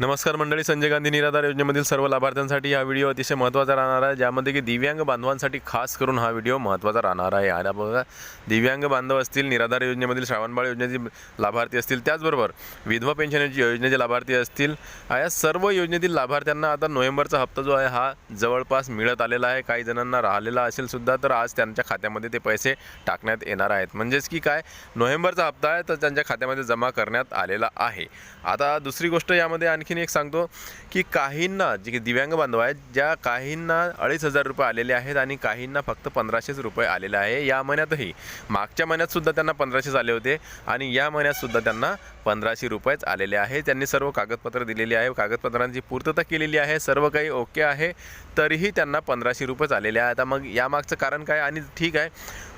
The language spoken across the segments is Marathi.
नमस्कार मंडळी संजय गांधी निराधार योजनेमधील सर्व लाभार्थ्यांसाठी हा व्हिडिओ अतिशय महत्त्वाचा राहणार आहे ज्यामध्ये की दिव्यांग बांधवांसाठी खास करून हा व्हिडिओ महत्त्वाचा राहणार आहे. आणि बघा दिव्यांग बांधव असतील निराधार योजनेमधील श्रावणबाळ योजनेचे लाभार्थी असतील त्याचबरोबर विधवा पेन्शनची योजनेचे लाभार्थी असतील या सर्व योजनेतील लाभार्थ्यांना आता नोव्हेंबरचा हप्ता जो आहे हा जवळपास मिळत आलेला आहे. काही जणांना राहिलेला असेल सुद्धा तर आज त्यांच्या खात्यामध्ये ते पैसे टाकण्यात येणार आहेत. म्हणजेच की काय नोव्हेंबरचा हप्ता आहे तर त्यांच्या खात्यामध्ये जमा करण्यात आलेला आहे. आता दुसरी गोष्ट यामध्ये आणखी आणखीन एक सांगतो की काहींना जे की दिव्यांग बांधव आहेत ज्या काहींना अडीच हजार रुपये आलेले आहेत आणि काहींना फक्त पंधराशेच रुपये आलेले आहे या महिन्यातही. मागच्या महिन्यात सुद्धा त्यांना पंधराशेच आले होते आणि या महिन्यात सुद्धा त्यांना पंधराशे रुपयेच आलेले आहे. त्यांनी सर्व कागदपत्र दिलेली आहे. कागदपत्रांची पूर्तता केलेली आहे. सर्व काही ओके आहे. तरीही त्यांना पंधराशे रुपयेच आलेले आहे. आता मग यामागचं कारण काय? आणि ठीक आहे.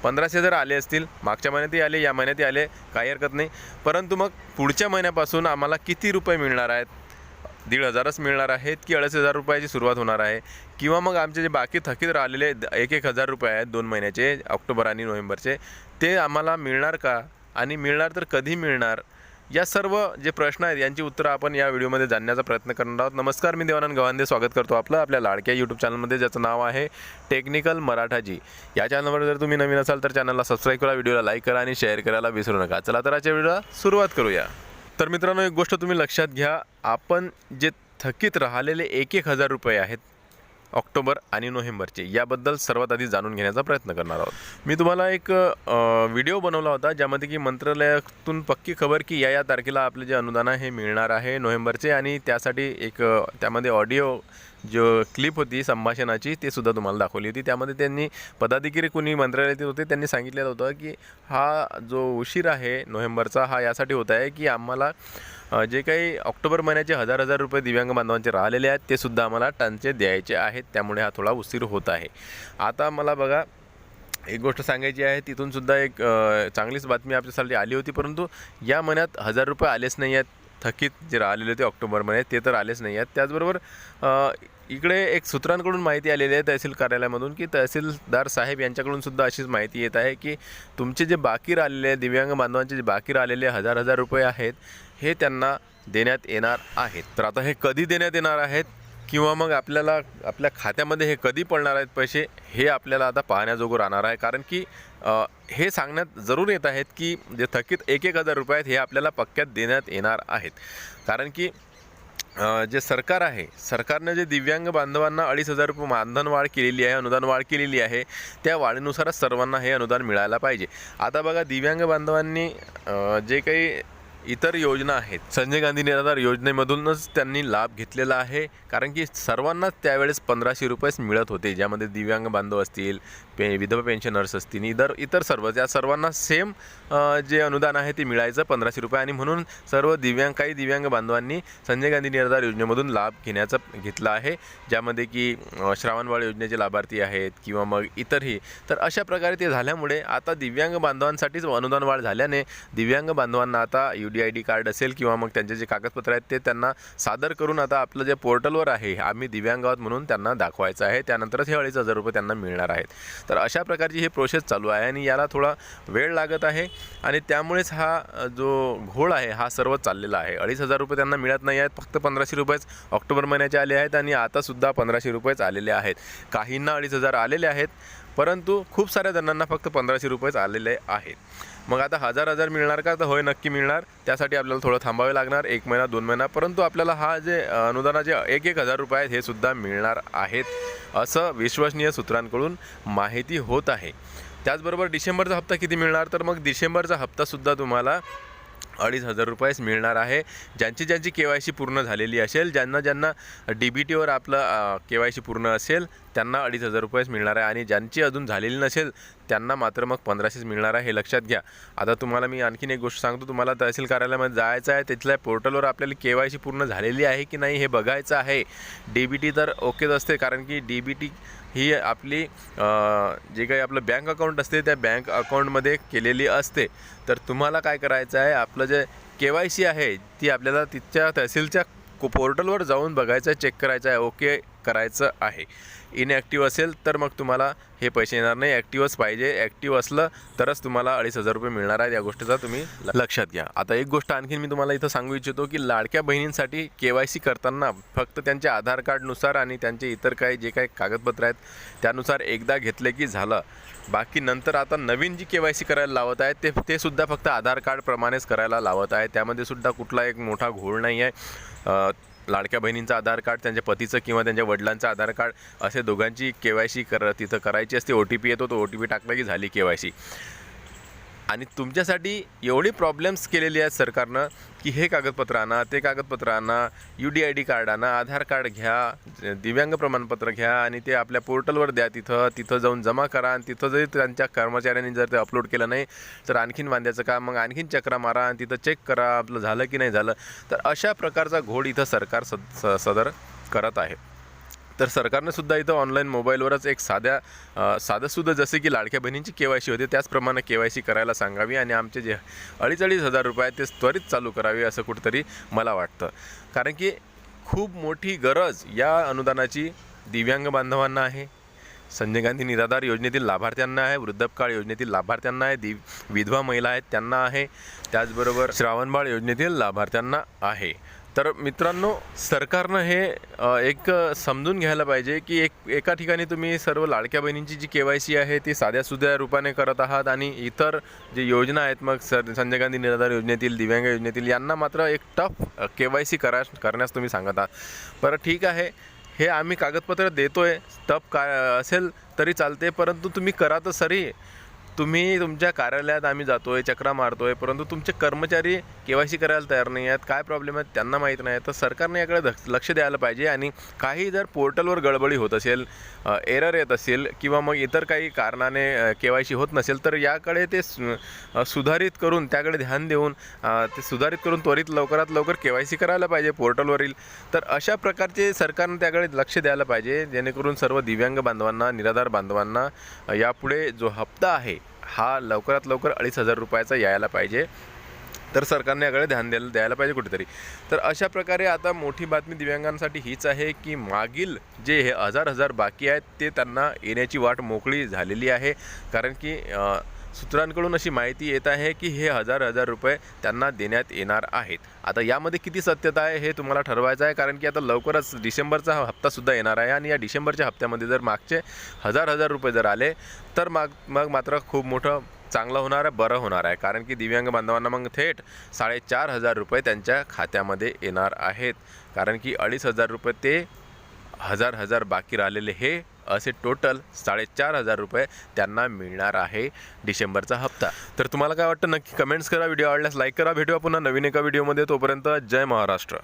पंधराशे जर आले असतील मागच्या महिन्यातही आले या महिन्यातही आले काही हरकत नाही. परंतु मग पुढच्या महिन्यापासून आम्हाला किती रुपये मिळणार आहेत? दीड हजारच मिळणार आहेत की अडीच हजार रुपयाची सुरुवात होणार आहे? किंवा मग आमचे जे बाकी थकीत राहिलेले एक एक हजार रुपये आहेत दोन महिन्याचे ऑक्टोबर आणि नोव्हेंबरचे ते आम्हाला मिळणार का? आणि मिळणार तर कधी मिळणार? या सर्व जे प्रश्न आहेत यांची उत्तरं आपण या व्हिडिओमध्ये जाणण्याचा प्रयत्न करणार आहोत. नमस्कार मी देवानंद गवांदे. स्वागत करतो आपलं आपल्या लाडक्या यूट्यूब चॅनलमध्ये ज्याचं नाव आहे टेक्निकल मराठाजी. या चॅनलवर जर तुम्ही नवीन असाल तर चॅनलला सबस्क्राईब करा व्हिडिओला लाईक करा आणि शेअर करायला विसरू नका. चला तर आजच्या व्हिडिओला सुरुवात करूया. तर मित्रांनो एक गोष्ट तुम्ही लक्षात घ्या. आपण जे थकीत राहिलेले एक एक हजार रुपये आहेत ऑक्टोबर आणि नोव्हेंबरचे याबद्दल सर्वात आधी जाणून घेण्याचा प्रयत्न करणार आहोत. मी तुम्हाला एक व्हिडिओ बनवला होता ज्यामध्ये की मंत्रालयातून पक्की खबर की या या तारखेला आपले जे अनुदान आहे हे मिळणार आहे नोव्हेंबरचे. आणि त्यासाठी एक त्यामध्ये ऑडिओ जो क्लिप होती संभाषणाची ते सुद्धा तुम्हाला दाखवली होती. त्यामध्ये त्यांनी पदाधिकारी कुणी मंत्रालयातील होते त्यांनी सांगितलेलं होतं की हा जो उशीर आहे नोव्हेंबरचा हा यासाठी होत आहे की आम्हाला जे काही ऑक्टोबर महिन्याचे हजार हजार रुपये दिव्यांग बांधवांचे राहिलेले आहेत ते सुद्धा आम्हाला टनचे द्यायचे आहेत. त्यामुळे हा थोडा उशीर होत आहे. आता मला बघा एक गोष्ट सांगायची आहे तिथूनसुद्धा एक चांगलीच बातमी आपल्यासाठी आली होती. परंतु या महिन्यात हजार रुपये आलेच नाही आहेत. थकीत जे राहिलेले होते ऑक्टोबर महिन्यात ते तर आलेच नाही आहेत. त्याचबरोबर इकडे एक सूत्रांकडून माहिती आलेली आहे तहसील कार्यालयामधून की तहसीलदार साहेब यांच्याकडून सुद्धा अशीच माहिती येत आहे की तुमचे जे बाकी राहिलेले दिव्यांग बांधवांचे जे बाकी राहिलेले हजार हजार रुपये आहेत हे त्यांना देण्यात येणार आहेत. तर आता हे कधी देण्यात येणार आहेत किंवा मग आपल्याला आपल्या खात्यामध्ये हे कधी पडणार आहेत पैसे हे आपल्याला आता पाहण्याजोगं राहणार आहे. कारण की हे सांगण्यात जरूर येत आहेत की जे थकीत एक एक हजार रुपये आहेत हे आपल्याला पक्क्यात देण्यात येणार आहेत. कारण की जे सरकार आहे सरकारनं जे दिव्यांग बांधवांना अडीच हजार रुपये मानधन वाढ केलेली आहे अनुदान वाढ केलेली आहे त्या वाढीनुसारच सर्वांना हे अनुदान मिळायला पाहिजे. आता बघा दिव्यांग बांधवांनी जे काही इतर योजना आहेत संजय गांधी निराधार योजनेमधूनच त्यांनी लाभ घेतलेला आहे. कारण की सर्वांनाच त्यावेळेस पंधराशे रुपयेच मिळत होते ज्यामध्ये दिव्यांग बांधव असतील पे विधवा पेन्शनर्स असतील. इतर इतर सर्व या सर्वांना सेम जे अनुदान आहे ते मिळायचं पंधराशे रुपये. आणि म्हणून सर्व दिव्यांग काही दिव्यांग बांधवांनी संजय गांधी निराधार योजनेमधून लाभ घेण्याचा घेतला आहे. ज्यामध्ये की श्रावणबाळ योजनेचे लाभार्थी आहेत किंवा मग इतरही. तर अशा प्रकारे ते झाल्यामुळे आता दिव्यांग बांधवांसाठीच अनुदान वाढ झाल्याने दिव्यांग बांधवांना आता U D I D card असेल किंवा मग त्यांचे जे कागदपत्र आहेत ते त्यांना सादर करून आता आपलं जे पोर्टलवर आहे आम्ही दिव्यांग आहोत म्हणून त्यांना दाखवायचं आहे. त्यानंतरच हे अडीच हजार रुपये त्यांना मिळणार आहेत. तर अशा प्रकारची ही प्रोसेस चालू आहे आणि याला थोडा वेळ लागत आहे. आणि त्यामुळेच हा जो घोळ आहे हा सर्व चाललेला आहे. अडीच हजार रुपये त्यांना मिळत नाही आहेत. फक्त पंधराशे रुपयेच ऑक्टोबर महिन्याचे आले आहेत आणि आतासुद्धा पंधराशे रुपयेच आलेले आहेत. काहींना अडीच हजार आलेले आहेत परंतु खूप साऱ्या जणांना फक्त पंधराशे रुपयेच आलेले आहेत. मग आता हजार हजार मिळणार का? तर होय नक्की मिळणार. त्यासाठी आपल्याला थोडं थांबावे लागणार एक महिना दोन महिना. परंतु आपल्याला हा जे अनुदानाचे एक एक हजार रुपये आहेत हे सुद्धा मिळणार आहेत असं विश्वसनीय सूत्रांकडून माहिती होत आहे. त्याचबरोबर डिसेंबरचा हप्ता किती मिळणार? तर मग डिसेंबरचा हप्तासुद्धा तुम्हाला अडीच हजार रुपयेच मिळणार आहे. ज्यांची ज्यांची के वाय सी पूर्ण झालेली असेल ज्यांना ज्यांना डी बी टीवर आपलं के वाय सी पूर्ण असेल त्यांना अडीच हजार रुपयेच मिळणार आहे आणि ज्यांची अजून झालेली नसेल त्यांना मात्र मग पंधराशेच मिळणार आहे हे लक्षात घ्या. आता तुम्हाला मी आणखीन एक गोष्ट सांगतो तुम्हाला तहसील कार्यालयामध्ये जायचं आहे तिथल्या पोर्टलवर आपल्याला के वाय सी पूर्ण झालेली आहे की नाही हे बघायचं आहे. डी बी टी तर ओकेच असते कारण की डी बी टी ही आपली जे काही आपलं बँक अकाउंट असते त्या बँक अकाउंटमध्ये केलेली असते. तर तुम्हाला काय करायचं आहे आपलं जे के वाय सी आहे ती आपल्याला तिथच्या तहसीलच्या पोर्टलवर जाऊन बघायचं आहे चेक करायचं आहे. ओके करायचं आहे. इनॲक्टिव्ह असेल तर मग तुम्हाला हे पैसे येणार नाही. ॲक्टिव्हच पाहिजे. ॲक्टिव्ह असलं तरच तुम्हाला अडीच हजार रुपये मिळणार आहेत. या गोष्टीचा तुम्ही लक्षात घ्या. आता एक गोष्ट आणखीन मी तुम्हाला इथं सांगू इच्छितो की लाडक्या बहिणींसाठी के वाय सी करताना फक्त त्यांच्या आधार कार्डनुसार आणि त्यांचे इतर काही जे काही कागदपत्र आहेत त्यानुसार एकदा घेतले की झालं. बाकी नंतर आता नवीन जी के वाय सी करायला लावत आहेत ते ते सुद्धा फक्त आधार कार्डप्रमाणेच करायला लावत आहे त्यामध्ये सुद्धा कुठला एक मोठा घोळ नाही आहे लाडक्या बहिणींचं आधार कार्ड त्यांच्या पतीचं किंवा त्यांच्या वडिलांचं आधार कार्ड असे दोघांची के वाय सी कर तिथं करायची असते. ओ टी पी येतो तो ओ टी पी टाकला की झाली के वाय सी आणि तुमच्यासाठी एवढी प्रॉब्लेम्स केलेली आहेत सरकारनं की हे कागदपत्र आणा ते कागदपत्र आणा U D I D card आणा आधार कार्ड घ्या दिव्यांग प्रमाणपत्र घ्या आणि ते आपल्या पोर्टलवर द्या तिथं तिथं जाऊन जमा करा आणि तिथं जरी त्यांच्या कर्मचाऱ्यांनी जर ते अपलोड केलं नाही तर आणखीन वांद्याचं काम मग आणखीन चक्रा मारा आणि तिथं चेक करा आपलं झालं की नाही झालं. तर अशा प्रकारचा घोड इथं सरकार सद स- सदर करत आहे. तर सरकारनं सुद्धा इथं ऑनलाईन मोबाईलवरच एक साध्या साधंसुद्धा जसे की लाडक्या बहिणींची के वाय सी होते त्याचप्रमाणे के वाय सी करायला सांगावी आणि आमचे जे अडीच अडीच हजार रुपये आहेत ते त्वरित चालू करावे असं कुठंतरी मला वाटतं. कारण की खूप मोठी गरज या अनुदानाची दिव्यांग बांधवांना आहे. संजय गांधी निराधार योजनेतील लाभार्थ्यांना आहे वृद्धपकाळ योजनेतील लाभार्थ्यांना आहे दिव विधवा महिला आहेत त्यांना आहे त्याचबरोबर श्रावणबाळ योजनेतील लाभार्थ्यांना आहे. तर मित्रांनो सरकारनं हे एक समजून घ्यायला पाहिजे की एक एका ठिकाणी तुम्ही सर्व लाडक्या बहिणींची जी के वाय सी आहे ती साध्या सुध्या रूपाने करत आहात आणि इतर जे योजना आहेत मग सर संजय गांधी निराधार योजनेतील दिव्यांग योजनेतील यांना मात्र एक टफ के वाय सी करा करण्यास तुम्ही सांगत आहात. बरं ठीक आहे. हे आम्ही कागदपत्र देतोय. टफ काय असेल तरी चालते परंतु तुम्ही करा तर सरी. तुम्ही तुमच्या कार्यालयात आम्ही जातोय चक्रा मारतोय परंतु तुमचे कर्मचारी के वाय सी करायला तयार नाही आहेत. काय प्रॉब्लेम आहेत त्यांना माहीत नाही. तर सरकारने याकडे लक्ष द्यायला पाहिजे आणि काही जर पोर्टलवर गडबडी होत असेल एरर येत असेल किंवा मग इतर काही कारणाने के वाय सी होत नसेल तर याकडे ते सु- सुधारित करून त्याकडे ध्यान देऊन ते सुधारित करून त्वरित लवकरात लवकर के वाय सी करायला पाहिजे पोर्टलवरील. तर अशा प्रकारचे सरकारनं त्याकडे लक्ष द्यायला पाहिजे जेणेकरून सर्व दिव्यांग बांधवांना निराधार बांधवांना यापुढे जो हप्ता आहे हा लवकरात लवकर अडीच हजार रुपयाचा यायला पाहिजे. तर सरकारने याकडे ध्यान द्यायला द्यायला पाहिजे कुठेतरी. तर अशा प्रकारे आता मोठी बातमी दिव्यांगांसाठी हीच आहे की मागील जे हे हजार हजार बाकी आहेत ते त्यांना येण्याची वाट मोकळी झालेली आहे. कारण की सूत्रांकडून अशी माहिती येत आहे की हे हजार हजार रुपये त्यांना देण्यात येणार आहेत. आता यामध्ये किती सत्यता आहे हे तुम्हाला ठरवायचं आहे कारण की आता लवकरच डिसेंबरचा हा हप्तासुद्धा येणार आहे आणि या डिसेंबरच्या हप्त्यामध्ये जर मागचे हजार हजार रुपये जर आले तर मग मग मात्र खूप मोठं चांगलं होणार आहे बरं होणार आहे. कारण की दिव्यांग बांधवांना मग थेट साडेचार हजार रुपये त्यांच्या खात्यामध्ये येणार आहेत. कारण की अडीच हजार रुपये ते हजार हजार बाकी राहिलेले हे असे टोटल साडेचार हजार रुपये त्यांना मिळणार आहे डिसेंबरचा हप्ता. तर तुम्हाला काय वाटतं? नक्की कमेंट्स करा व्हिडिओ आवडल्यास लाईक करा. भेटूया पुन्हा नवीन एका व्हिडिओमध्ये. तोपर्यंत जय महाराष्ट्र.